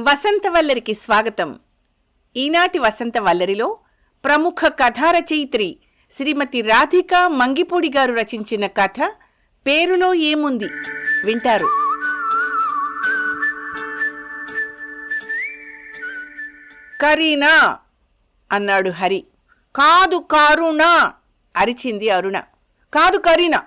వసంతవల్లరికి స్వాగతం. ఈనాటి వసంతవల్లరిలో ప్రముఖ కథారచయిత్రి శ్రీమతి రాధిక మంగిపూడి గారు రచించిన కథ పేరులో ఏముంది వింటారు. కరీనా అన్నాడు హరి. కాదు కారుణ అరిచింది అరుణ. కాదు కరీనా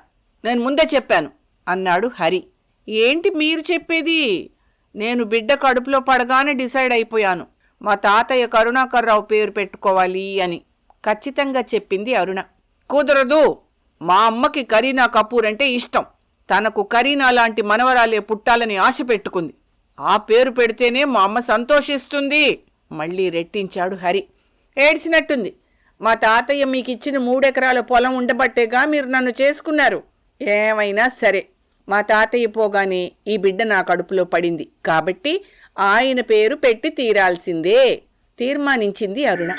నేను ముందే చెప్పాను అన్నాడు హరి. ఏంటి మీరు చెప్పేది? నేను బిడ్డ కడుపులో పడగానే డిసైడ్ అయిపోయాను. మా తాతయ్య కరుణాకర్రావు పేరు పెట్టుకోవాలి అని ఖచ్చితంగా చెప్పింది అరుణ. కుదరదు మా అమ్మకి కరీనా కపూర్ అంటే ఇష్టం. తనకు కరీనా లాంటి మనవరాలే పుట్టాలని ఆశ పెట్టుకుంది. ఆ పేరు పెడితేనే మా అమ్మ సంతోషిస్తుంది మళ్ళీ రెట్టించాడు హరి. ఏడ్చినట్టుంది. మా తాతయ్య మీకు ఇచ్చిన మూడెకరాల పొలం ఉండబట్టేగా మీరు నన్ను చేసుకున్నారు. ఏమైనా సరే. మా తాతయ్య పోగానే ఈ బిడ్డ నా కడుపులో పడింది. కాబట్టి ఆయన పేరు పెట్టి తీరాల్సిందే. తీర్మానించింది అరుణ.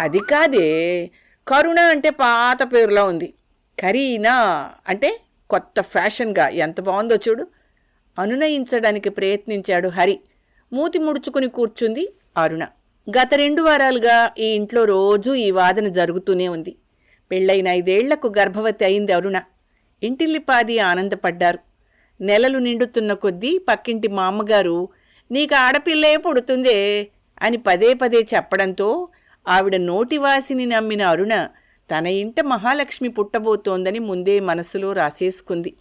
అది కాదే. కరుణ అంటే పాత పేరులో ఉంది. కరీనా అంటే కొత్త ఫ్యాషన్గా. ఎంత బాగుందో చూడు. అనునయించడానికి ప్రయత్నించాడు హరి. మూతి ముడుచుకుని కూర్చుంది అరుణ. గత రెండు వారాలుగా ఈ ఇంట్లో రోజూ ఈ వాదన జరుగుతూనే ఉంది. పెళ్ళైన ఐదేళ్ళకు గర్భవతి అయింది అరుణ. ఇంటిల్లిపాది ఆనందపడ్డారు. నెలలు నిండుతున్న కొద్దీ పక్కింటి మా అమ్మగారు నీకు ఆడపిల్లే పుడుతుందే అని పదే పదే చెప్పడంతో ఆవిడ నోటివాసిని నమ్మిన అరుణ తన ఇంట మహాలక్ష్మి పుట్టబోతోందని ముందే మనసులో రాసేసుకుంది.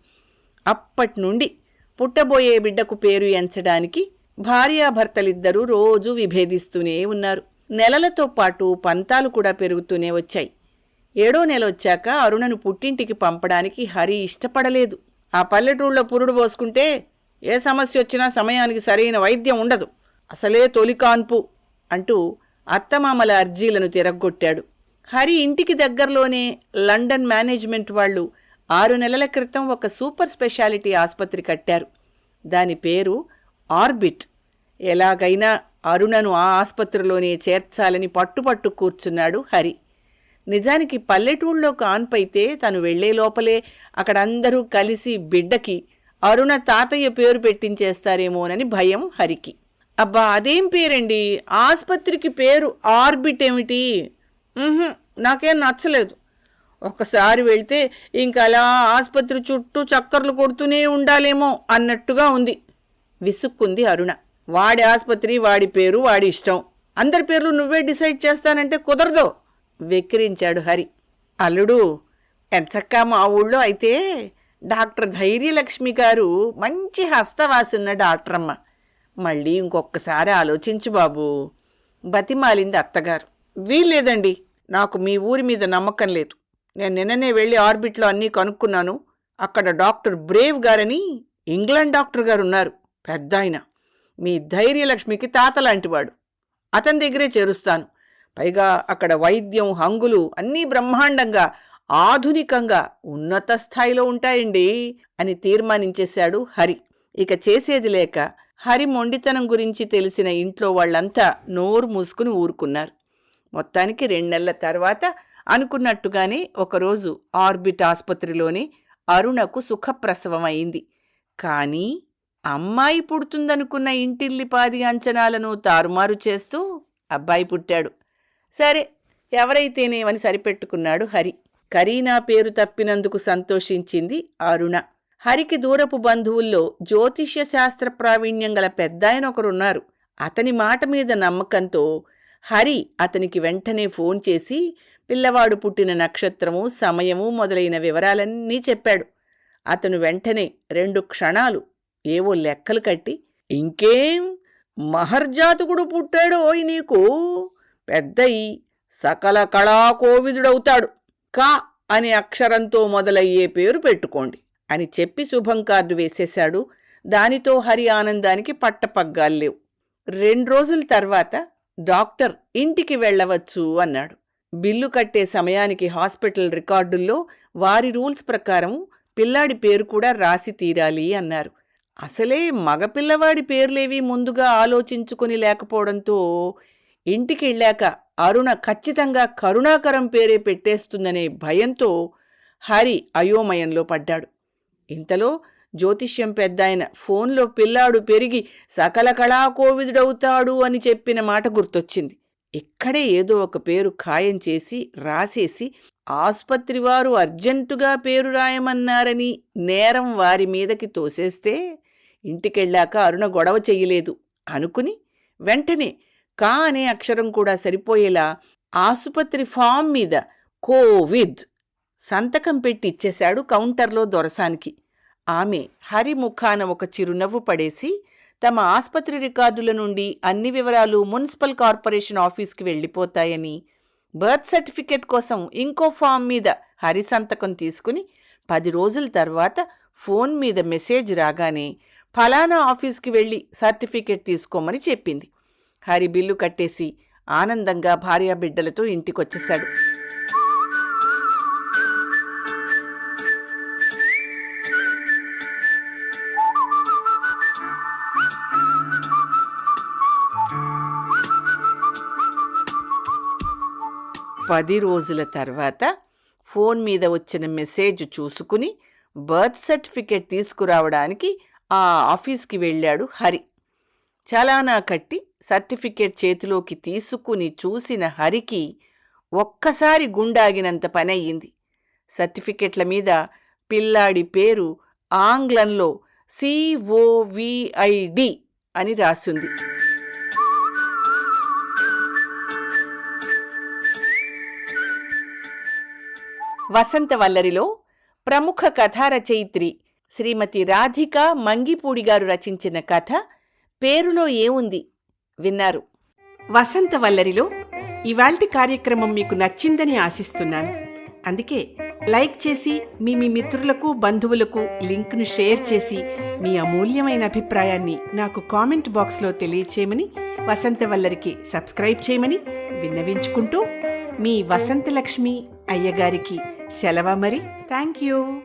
అప్పటి నుండి పుట్టబోయే బిడ్డకు పేరు ఎంచడానికి భార్యాభర్తలిద్దరూ రోజూ విభేదిస్తూనే ఉన్నారు. నెలలతో పాటు పంతాలు కూడా పెరుగుతూనే వచ్చాయి. ఏడో నెల వచ్చాక అరుణను పుట్టింటికి పంపడానికి హరి ఇష్టపడలేదు. ఆ పల్లెటూళ్ళలో పురుడు పోసుకుంటే ఏ సమస్య వచ్చినా సమయానికి సరైన వైద్యం ఉండదు. అసలే తొలికాన్పు అంటూ అత్తమామల అర్జీలను తిరగొట్టాడు హరి ఇంటికి దగ్గరలోనే లండన్ మేనేజ్మెంట్ వాళ్ళు ఆరు నెలల క్రితం ఒక సూపర్ స్పెషాలిటీ ఆసుపత్రి కట్టారు. దాని పేరు ఆర్బిట్. ఎలాగైనా అరుణను ఆ ఆసుపత్రిలోనే చేర్చాలని పట్టుపట్టు కూర్చున్నాడు హరి. నిజానికి పల్లెటూళ్ళలో కాన్పైతే తను వెళ్ళే లోపలే అక్కడ అందరూ కలిసి బిడ్డకి అరుణ తాతయ్య పేరు పెట్టించేస్తారేమోనని భయం హరికి. అబ్బా అదేం పేరండి? ఆసుపత్రికి పేరు ఆర్బిట్ ఏమిటి? నాకేం నచ్చలేదు. ఒకసారి వెళ్తే ఇంక అలా ఆసుపత్రి చుట్టూ చక్కర్లు కొడుతూనే ఉండాలేమో అన్నట్టుగా ఉంది. విసుక్కుంది అరుణ. వాడి ఆసుపత్రి వాడి పేరు వాడి ఇష్టం. అందరి పేర్లు నువ్వే డిసైడ్ చేస్తానంటే కుదరదు వెక్కిరించాడు హరి. అల్లుడు ఎంచక్కా మా ఊళ్ళో అయితే డాక్టర్ ధైర్యలక్ష్మి గారు మంచి హస్తవాసున్న డాక్టర్ అమ్మ మళ్ళీ ఇంకొకసారి ఆలోచించు బాబు బతిమాలింది అత్తగారు. వీల్లేదండి నాకు మీ ఊరి మీద నమ్మకం లేదు. నేను నిన్ననే వెళ్ళి ఆర్బిట్లో అన్నీ కనుక్కున్నాను. అక్కడ డాక్టర్ బ్రేవ్ గారని ఇంగ్లాండ్ డాక్టర్ గారు ఉన్నారు పెద్ద ఆయన మీ ధైర్యలక్ష్మికి తాత లాంటివాడు. అతని దగ్గరే చేరుస్తాను. పైగా అక్కడ వైద్యం హంగులు అన్నీ బ్రహ్మాండంగా ఆధునికంగా ఉన్నత స్థాయిలో ఉంటాయండి అని తీర్మానించేశాడు హరి. ఇక చేసేది లేక హరి మొండితనం గురించి తెలిసిన ఇంట్లో వాళ్ళంతా నోరు మూసుకుని ఊరుకున్నారు. మొత్తానికి రెండు నెలల తర్వాత అనుకున్నట్టుగానే ఒకరోజు ఆర్బిట్ ఆసుపత్రిలోని అరుణకు సుఖప్రసవం అయింది కానీ అమ్మాయి పుడుతుందనుకున్న ఇంటిల్లిపాది అంచనాలను తారుమారు చేస్తూ అబ్బాయి పుట్టాడు. సరే ఎవరైతేనేమని సరిపెట్టుకున్నాడు హరి. కరీనా పేరు తప్పినందుకు సంతోషించింది అరుణ. హరికి దూరపు బంధువుల్లో జ్యోతిష్య శాస్త్ర ప్రావీణ్యం గల పెద్దాయన ఒకరున్నారు. అతని మాట మీద నమ్మకంతో హరి అతనికి వెంటనే ఫోన్ చేసి పిల్లవాడు పుట్టిన నక్షత్రము సమయము మొదలైన వివరాలన్నీ చెప్పాడు. అతను వెంటనే రెండు క్షణాలు ఏవో లెక్కలు కట్టి ఇంకేం మహర్జాతకుడు పుట్టాడు ఓయ్ నీకు? పెద్దయి సకల కళాకోవిదుడవుతాడు. కా అనే అక్షరంతో మొదలయ్యే పేరు పెట్టుకోండి అని చెప్పి శుభం కార్డు వేసేశాడు. దానితో హరి ఆనందానికి పట్టపగ్గాలు లేవు. రెండు రోజుల తర్వాత డాక్టర్ ఇంటికి వెళ్ళవచ్చు అన్నాడు. బిల్లు కట్టే సమయానికి హాస్పిటల్ రికార్డుల్లో వారి రూల్స్ ప్రకారం పిల్లాడి పేరు కూడా రాసి తీరాలి అన్నారు. అసలే మగపిల్లవాడి పేర్లేవి ముందుగా ఆలోచించుకుని లేకపోవడంతో ఇంటికెళ్ళాక అరుణ ఖచ్చితంగా కరుణాకరం పేరే పెట్టేస్తుందనే భయంతో హరి అయోమయంలో పడ్డాడు. ఇంతలో జ్యోతిష్యం పెద్దాయన ఫోన్లో పిల్లాడు పెరిగి సకల కళాకోవిదుడవుతాడు అని చెప్పిన మాట గుర్తొచ్చింది. ఇక్కడే ఏదో ఒక పేరు ఖాయం చేసి రాసేసి ఆసుపత్రి వారు అర్జెంటుగా పేరు రాయమన్నారని నేరం వారి మీదకి తోసేస్తే ఇంటికెళ్ళాక అరుణ గొడవ చెయ్యలేదు. అనుకుని వెంటనే కా అనే అక్షరం కూడా సరిపోయేలా ఆసుపత్రి ఫామ్ మీద కోవిద్ సంతకం పెట్టి ఇచ్చేశాడు కౌంటర్లో దొరసానికి. ఆమె హరి ముఖాన ఒక చిరునవ్వు పడేసి తమ ఆసుపత్రి రికార్డుల నుండి అన్ని వివరాలు మున్సిపల్ కార్పొరేషన్ ఆఫీస్కి వెళ్ళిపోతాయని బర్త్ సర్టిఫికేట్ కోసం ఇంకో ఫామ్ మీద హరి సంతకం తీసుకుని పది రోజుల తర్వాత ఫోన్ మీద మెసేజ్ రాగానే ఫలానా ఆఫీస్కి వెళ్ళి సర్టిఫికెట్ తీసుకోమని చెప్పింది. హరి బిల్లు కట్టేసి ఆనందంగా భార్యాబిడ్డలతో ఇంటికొచ్చేశాడు. పది రోజుల తర్వాత ఫోన్ మీద వచ్చిన మెసేజ్ చూసుకుని బర్త్ సర్టిఫికెట్ తీసుకురావడానికి ఆ ఆఫీస్కి వెళ్ళాడు హరి. చలానా కట్టి సర్టిఫికేట్ చేతిలోకి తీసుకుని చూసిన హరికి ఒక్కసారి గుండాగినంత పనయ్యింది. సర్టిఫికెట్ల మీద పిల్లాడి పేరు ఆంగ్లంలో సిఓవిఐడి అని రాసుంది. వసంతవల్లరిలో ప్రముఖ కథా రచయిత్రి శ్రీమతి రాధిక మంగిపూడి గారు రచించిన కథ పేరులో ఏముంది విన్నారు. వసంత వల్లరిలో ఇవాల్టి కార్యక్రమం మీకు నచ్చిందని ఆశిస్తున్నాను. అందుకే లైక్ చేసి మీ మీ మిత్రులకు బంధువులకు లింక్ను షేర్ చేసి మీ అమూల్యమైన అభిప్రాయాన్ని నాకు కామెంట్ బాక్స్లో తెలియచేయమని వసంతవల్లరికి సబ్స్క్రైబ్ చేయమని విన్నవించుకుంటూ మీ వసంతలక్ష్మి అయ్యగారికి సెలవ మరి. Thank you.